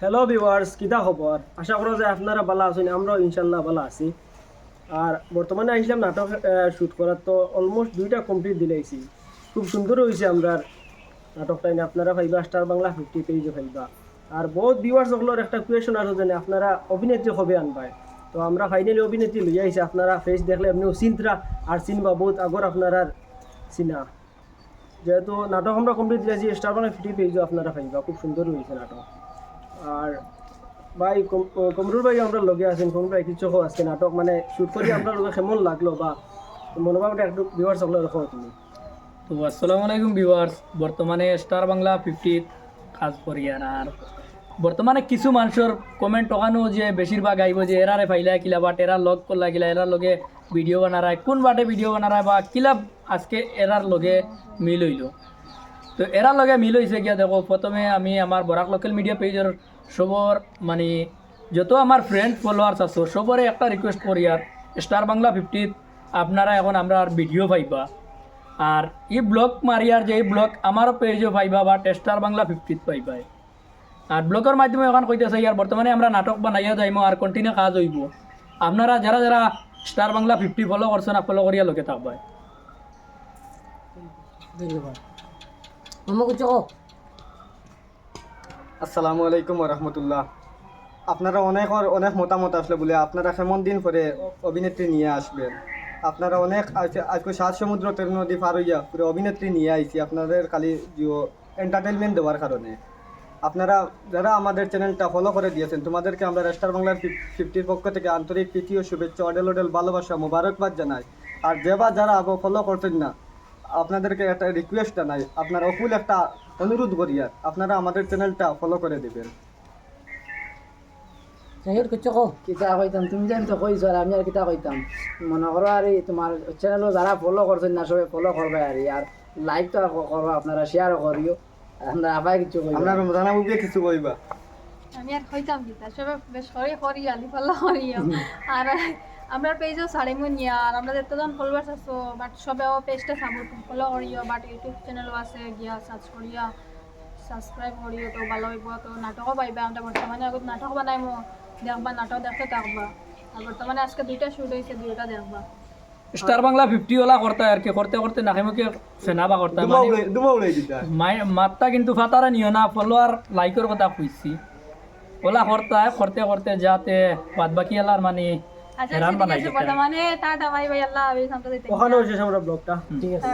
Hello viewers কিতা খবর আশা করা যে আপনারা ভালো আছেন, আমরাও ইনশাল্লাহ ভালো আছি। আর বর্তমানে আসলাম নাটক শ্যুট করার, তো অলমোস্ট দুইটা কমপ্লিট দিলাইছি খুব সুন্দর হয়েছে আমরা নাটকটা নিয়ে আপনারা পাইবা স্টার বাংলা ফিফটি পেজে পাইবা আর বহুত ভিউয়ার্স ওগুলোর একটা কোয়েশন আছে যে আপনারা অভিনেত্রী হবে আনবাই? তো আমরা ফাইনালি অভিনেত্রী লই আইছি, আপনারা ফেস দেখলে আপনিও চিন্ত্রা আর চিনবা, বহুত আগর আপনারা চিনা। যেহেতু নাটক আমরা কমপ্লিট দিয়েছি স্টার মানে ফিফটি পেয়েছি আপনারা পাইবা, খুব সুন্দর হয়েছে নাটক। আর ভাই কমরুল ভাই আমরা লগে আছেন কমরুল ভাই কিছু আজকে নাটক মানে শুট করি আমরা লগে কেমন লাগল বা মনোভাবটা একটু ভিউয়ার্স সকলে রাখো তুমি। তো, আসসালামু আলাইকুম ভিউয়ার্স বর্তমানে স্টার বাংলা ফিফটিত কাজ করি আর বর্তমানে কিছু মানুষের কমেন্ট ওখানো যে বেশিরভাগ আইব যে এরারে ফাইলা কিলা বাট এরা লগ করলা কিলা, এরার লগে ভিডিও বানারায়, কোন বাটে ভিডিও বানারায় বা কিলা আজকে এরার লগে মিল হইল। তো এরার লগে মিল হয়েছে গিয়া দেখো, প্রথমে আমি আমার বরাক লোকাল মিডিয়া পেজের সবর মানে যত আমার ফ্রেন্ড ফলোয়ার্স আছো, সবরে একটা রিকোয়েস্ট করি আর স্টার বাংলা ফিফটিত আপনারা এখন আমরা আর ভিডিও পাইবা। আর এই ব্লগ মারিয়ার যে এই ব্লগ আমারও পেজও পাইবা বা টেস্টার বাংলা ফিফটিত পাইবা আর ব্লগের মাধ্যমে এখন কইতেছে ইয়ার বর্তমানে আমরা নাটক বানাইয়া যাইমো আর কন্টিনিউ কাজ হইব। আপনারা যারা যারা স্টার বাংলা ফিফটি ফলো করছেন ফলো করিয়া লোকে থাকবাই ধন্যবাদ। মামা আসসালামু আলাইকুম রহমতুল্লাহ। আপনারা অনেক অনেক মতামত আসলে বলে আপনারা কেমন দিন পরে অভিনেত্রী নিয়ে আসবেন? আপনারা অনেক আজ- আজকে সাত সমুদ্র তের নদী পার হইয়া পুরো অভিনেত্রী নিয়ে আইছি আপনাদের খালি জিও এন্টারটেনমেন্ট দেওয়ার কারণে। আপনারা যারা আমাদের চ্যানেলটা ফলো করে দিয়েছেন তোমাদেরকে আমরা রেস্টার বাংলার ফিফটির পক্ষ থেকে আন্তরিক প্রীতি ও শুভেচ্ছা অডেল অডেল ভালোবাসা মোবারকবাদ জানাই। আর যেবা যারা আগে ফলো করতেন না আপনাদেরকে একটা রিকোয়েস্ট জানাই। আপনার অকুল একটা অনুরোধ করি আর আপনারা আমাদের চ্যানেলটা ফলো করে দেবেন। জাহির কিছু কো কিতা কইতাম তুমি যেন তো কইছো আর আমি আর কিতা কইতাম। মনে করো আর এই তোমার চ্যানেলও যারা ফলো করছেন না সবাই ফলো করবে আর ই। আর লাইক তো করো আপনারা শেয়ারও করিও। আমরা আবার কিছু কইব? আপনার রমজানা বুকে কিছু কইবা। আমি আর কইতাম কিতা সবে বেশ করে করি আলি ফলো করিও আর আমরা পেজও সারিমু নিয়া আর আমরা যতজন ফলোয়ার্স আছো বাট সবে ও পেজটা সাপোর্ট ফলো করিও বাট ইউটিউব চ্যানেলও আছে গিয়া সার্চ করিয়া সাবস্ক্রাইব করিও তো ভালো হইব তো নাটকও পাইবা। আমরা বর্তমানে আগত নাটক বানাইমু দেখবা নাটক দেখতে থাকবা। আর বর্তমানে আজকে দুইটা শুট হয়েছে দুইটা দেখবা। স্টার বাংলা ফিফটি ওলা করতে আর কি করতে করতে নাকিমুখে ফেনাবা করতে মাত্রা কিন্তু ফাতারা নিও না ফলোয়ার লাইকের কথা কইছি ওলা করতে করতে করতে যাতে বাদ বাকি এলার মানে আচ্ছা হেরান বানাই মানে দিতে। বর্তমানে ভাই আল্লাহ ওখানেও শেষ আমরা ব্লগটা ঠিক আছে